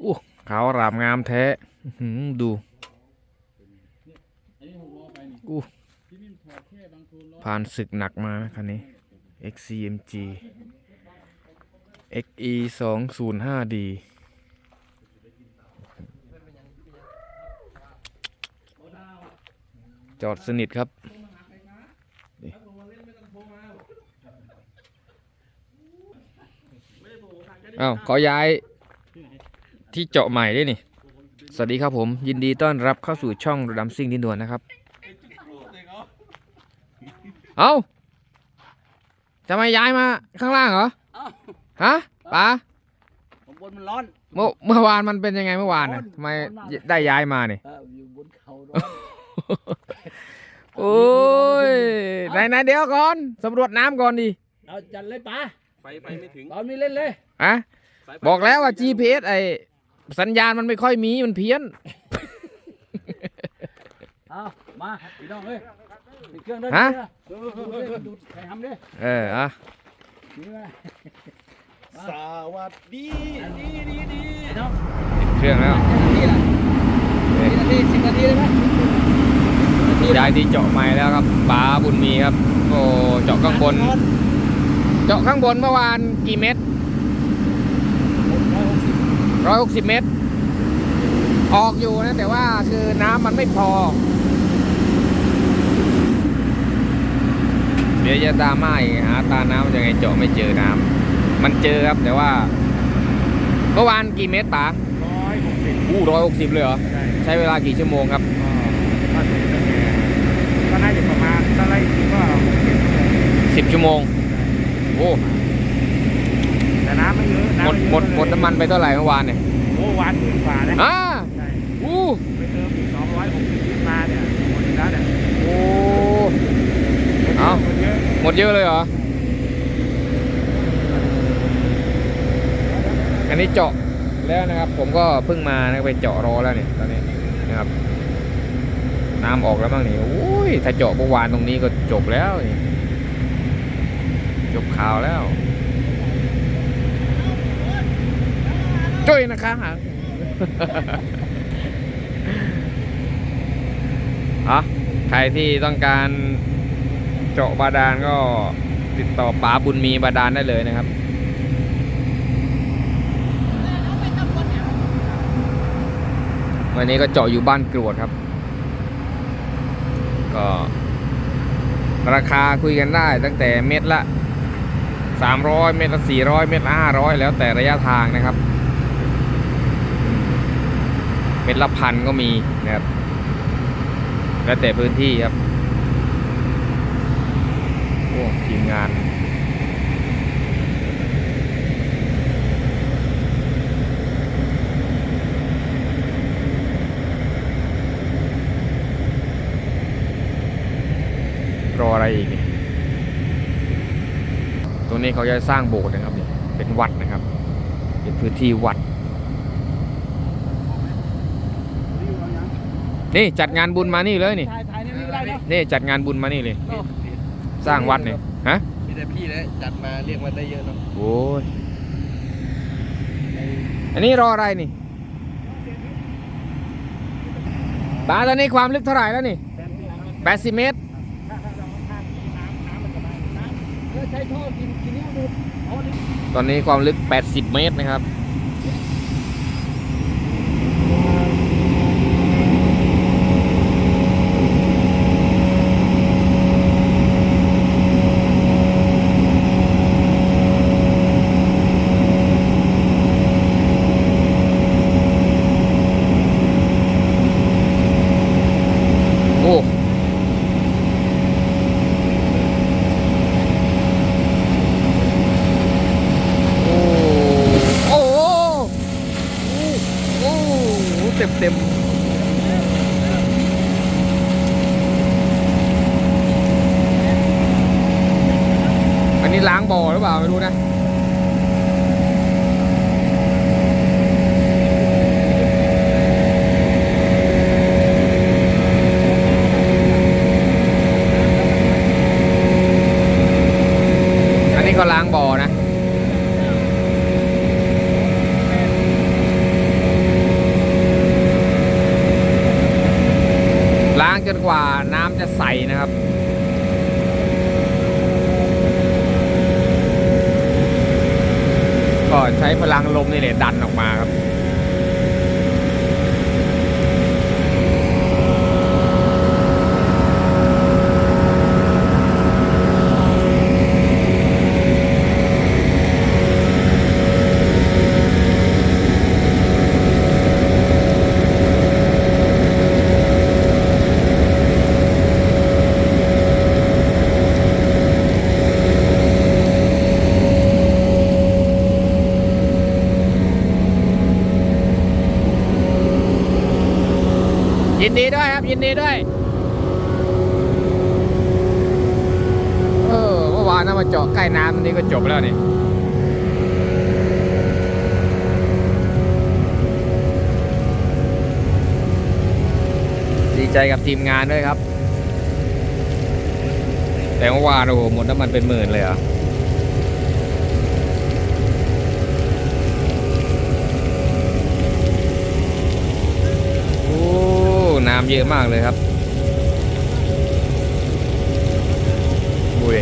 โอู้ขาวรามงามแท้ดูอู้ผ่านศึกหนักมานะคันนี้ XCMG XE 2 0 5 D จอดสนิทครับ อ้าวขอย้ายที่เจาะใหม่ด้วยนี่ สวัสดีครับผม ยินดีต้อนรับเข้าสู่ช่องระดัมซิ่งดินด่วนนะครับ เอ้าจะมาย้ายมาข้างล่างเหรอ ฮะป๋าผมบนมันร้อน เมื่อเมื่อวานมันเป็นยังไงเมื่อวานน่ะทำไมได้ย้ายมาเนี่ย เอออยู่บนเขาร้อนโอ้ยไหนไหนเดี๋ยวก่อนสำรวจน้ำก่อนดิเอาจัดเลยป้าไฟไฟไม่ถึง ตอนนี้เล่นเลย อะสายไฟ บอกแล้วว่า GPS ไอสัญญาณมันไม่ค่อยมีมันเพี้ยน เอามาพี่น้องเอ้ยติดเครื่องด้วยฮะ ดูดิดูใครทำดิเอออะนี่ไงสวัสดีดีดีดีน้องเครื่องแล้วนาทีละกี่นาทีสิบนาทีได้ไหมย้ายที่เจาะใหม่แล้วครับป๋าบุญมีครับ โอ้เจาะข้างบน เจาะข้างบนเมื่อวานกี่เมต รร้อยหกสิบร้อยหกสิบเมตร ออกอยู่นะ แต่ว่าคือน้ำมันไม่พอ เดี๋ยวจะตามมาอีกหาตาน้ำยังไงเจาะไม่เจอน้ำมันเจอครับแต่ว่าเมื่อวานกี่เมตรป๋าร้อยหกสิบอู้ร้อยหกสิบเลยเหรอได้ใช้เวลากี่ชั่วโมงครับก็ถึงตั้งแต่ก็น่าจะประมาณถ้าไล่ทีก็หกเจ็ดชั่วโมงสิบชั่วโมง โอ้แต่ น้ำไม่เยอะหมดน้ำไเยอะหมดหมดน้ำมันไปเท่าไหร่เมื่อวานเนี่ยโอ้วันหมื่นกว่านะอ่าใช่อู้ไปเติมอีกสองร้อยหกสิบลิตรมาเนี่ยหมดแล้วเนี่ยโอ้เอ้าหมดเยอะหมดเยอะเลยเหรออันนี้เจาะแล้วนะครับ ผมก็เพิ่งมานะไปเจาะรอแล้วเนี่ยตอนนี้นะครับน้ำออกแล้วบ้างนี่โอ้ยถ้าเจาะเมื่อวานตรงนี้ก็จบแล้วนี่จบข่าวแล้ว จุ้ยนะคะหาอะใครที่ต้องการเจาะบาดาลก็ติดต่อป๋าบุญมีบาดาลได้เลยนะครับวันนี้ก็เจาะอยู่บ้านกรวดครับ ก็ ราคาคุยกันได้ตั้งแต่เม็ดละ 300 เม็ดละ 400 เม็ดละ500 แล้วแต่ระยะทางนะครับ ม็ดละพันก็มีนะครับ แล้วแต่พื้นที่ครับโอ้ทีมงานรออะไรอีก ตรงนี้เขาจะสร้างโบสถ์นะครับ เป็นวัดนะครับ เป็นพื้นที่วัด นี่จัดงานบุญมานี่เลยนี่ถ่ายถ่ายนี่ก็ได้เนาะนี่จัดงานบุญมานี่เลย สร้างวัดเนี่ยฮะมีแต่พี่นะจัดมาเรียกมาได้เยอะเนาะโอ้ยอันนี้รออะไรนี่ปลาตอนนี้ความลึกเท่าไหร่แล้วนี่80เมตรเออใช้ท่อกินกินนิ้วดูเอาดิตอนนี้ความลึก 80 เมตรนะครับ โอ้ โอ้โหโอ้โหเต็มอันนี้ล้างบ่อหรือเปล่าไม่รู้นะ จนกว่าน้ำจะใสนะครับ ก็ ใช้พลังลมนี่แหละดันออกมาครับ ยินดีด้วยครับ ยินดีด้วย เออเมื่อวา นน่ามาเจาะใกล้น้ำนี่ก็จบแล้วนี่ดีใจกับทีมงานด้วยครับ แต่เมื่อวานโอ้โหหมดน้ำมันเป็นหมื่นเลยอะโอ้น้ำเยอะมากเลยครับบุย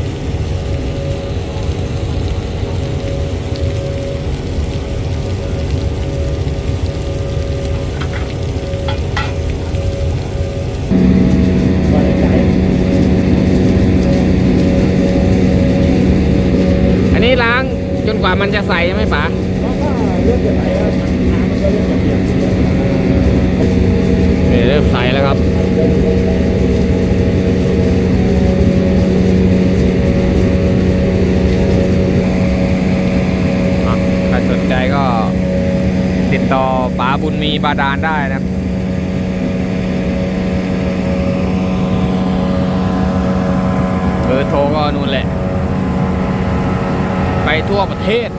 ว่ามันจะใสใช่ไหมป๋าเนี่เริ่มใสแล้วครับใครสนใจก็ติดต่อป๋าบุญมีบาดาลได้นะเบอร์โทรก็นู่นแหละ ไปทั่วประเทศ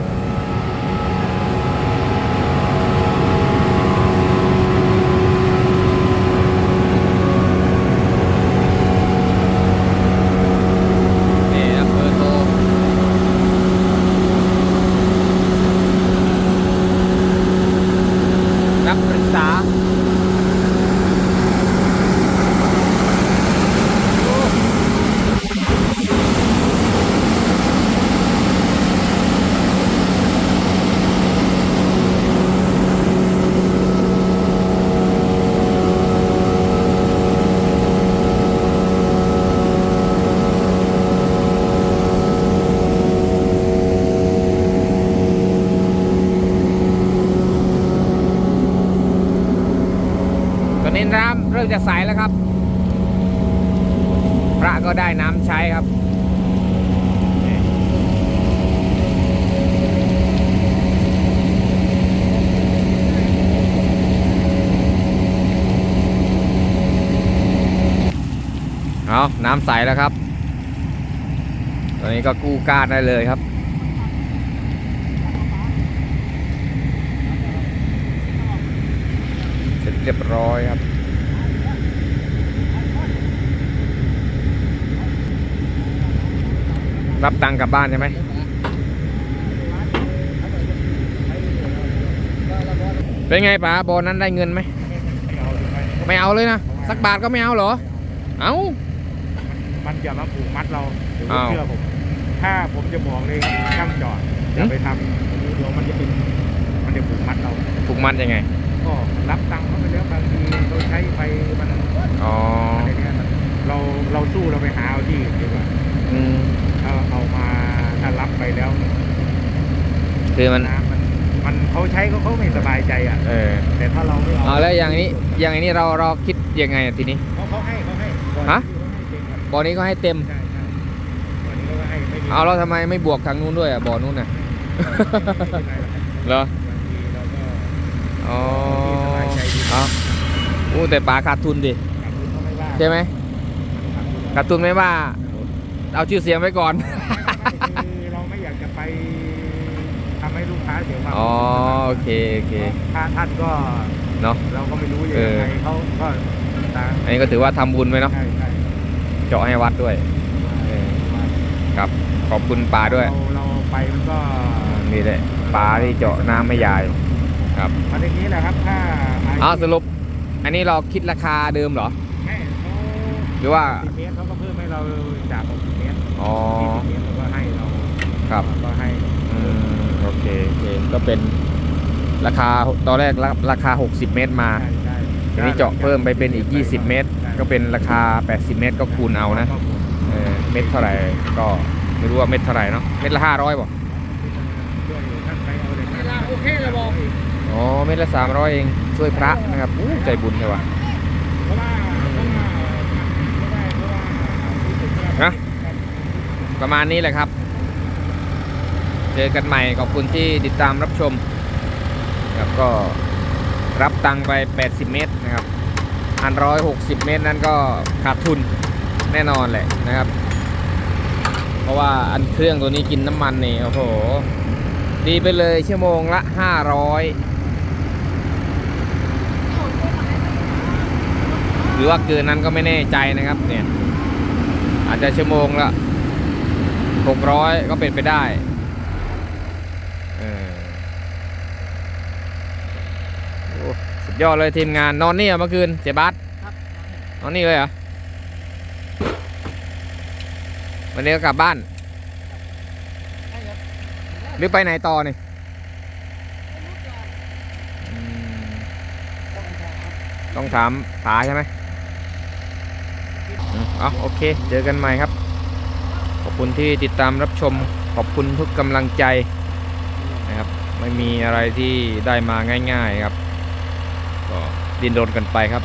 นี่ครับเบอร์โทรรับปรึกษา ตอนนี้ จะใสแล้วครับ พระก็ได้น้ำใช้ครับเอาน้ำใสแล้วครับ ตอนนี้ก็กู้ก้านได้เลยครับ เสร็จเรียบร้อยครับ รับตังค์กลับบ้านใช่ไหมเป็นไงป๋าบอลนั้นได้เงินไหมไม่เอาหรือไม่ไม่เอาเลยนะสักบาทก็ไม่เอาเหรอ เอามันจะมาผูกมัดเราหรืออ้าวเชื่อผม ถ้าผมจะบอกเลยช่างจอดอย่าไปทำเดี๋ยวมันจะเป็นมันจะผูกมัดเราผูกมัดยังไงก็รับตังค์เขาไปแล้วบางทีเราใช้ไปมันอ๋ออะไรเนี่ยเราเราสู้เราไปหาเอาที่อื่นดีกว่าอืม ถ้าเอามาถ้ารับไปแล้วคือมันนะมันมันเขาใช้เขาเขาไม่สบายใจอะ เออแต่ถ้าเราไม่เอาเอาแล้วอย่างนี้อย่างนี้เราเราคิดยังไงอะทีนี้ เขาเขาให้เขาให้ฮะก่อนที่เขาให้เต็มครับบอนี้ก็ให้เต็ม ใช่ใช่ก่อนนี้เขาก็ให้ไม่มีเอาแล้วทำไมไม่บวกทางนู้นด้วยอะบอนู้นน่ะ ไม่เป็นไรหรอกครับเหรอ บางทีเราก็ อ๋อที่สบายใจดีเอาอู้แต่ป๋าขาดทุนดิ ขาดทุนก็ไม่ว่าใช่ไหมขาดทุนขาดทุนไม่ว่า เอาชื่อเสียงไว้ก่อน คือเราไม่อยากจะไปทำให้ลูกค้าเสียความอ๋อโอเคโอเคถ้าท่านก็เนาะ เราก็ไม่รู้ยังเออ ไงเขาก็ตามอันนี้ก็ถือว่าทำบุญไว้เนาะใช่ใช่เจาะให้วัดด้วย เออ ครับ ขอบคุณป๋าด้วย เราเราไปมันก็นี่แหละป๋าที่เจาะน้ำไม่ยายครับมันอย่างนี้แหละครับถ้าเอาสรุป อันนี้เราคิดราคาเดิมเหรอให้เขาหรือว่า สิบเมตรเขาก็เพิ่มให้ เราจาก60เมตรอ๋อ20เมตรเขาก็ให้เราครับ ก็ให้อืมโอเคโอเค ก็เป็นราคาตอนแรกราราคา 60 เมตรมาใช่ใช่ทีนี้เจาะเพิ่มไปเป็นอีก 20 เมตรก็เป็นราคา 80 เมตรก็คูณเอานะก็คูณเออเม็ดเท่าไหร่ก็ไม่รู้ว่าเม็ดเท่าไหร่เนาะ เม็ดละ 500บ่ด้วยท่านใครเอาเลยเวลาโอเคเลยบอกอ๋อ เม็ดละ 300 เอง ช่วยพระนะครับอู้ใจบุญเลยวะเพราะว่าเพราะว่าไม่ได้เพราะว่ารู้สึกว่า นะ ประมาณนี้แหละครับ เจอกันใหม่ขอบคุณที่ติดตามรับชมครับก็รับตังค์ไป 80 เมตรนะครับอันร้อยหกสิบเมตรนั้นก็ขาดทุนแน่นอนแหละนะครับ เพราะว่าอันเครื่องตัวนี้กินน้ำมันนี่โอ้โห ดีไปเลยชั่วโมงละ500หรือว่าเกินนั้นก็ไม่แน่ใจนะครับเนี่ยอาจจะชั่วโมงละ 600ก็เป็นไปได้เออโอ้สุดยอดเลยทีมงานนอนนี่เหรอเมื่อคืนเสียบัสครับนอนนี่เลยเหรอ วันนี้ก็กลับบ้านให้ครับหรือไปไหนต่อนี่อืมต้องถามผาใช่ไหมอืมเอาโอเค เจอกันใหม่ครับขอบ คุณที่ติดตามรับชมขอบคุณทุกกำลังใจนะครับ ไม่มีอะไรที่ได้มาง่าย ๆครับ ก็ดินรนกันไปครับ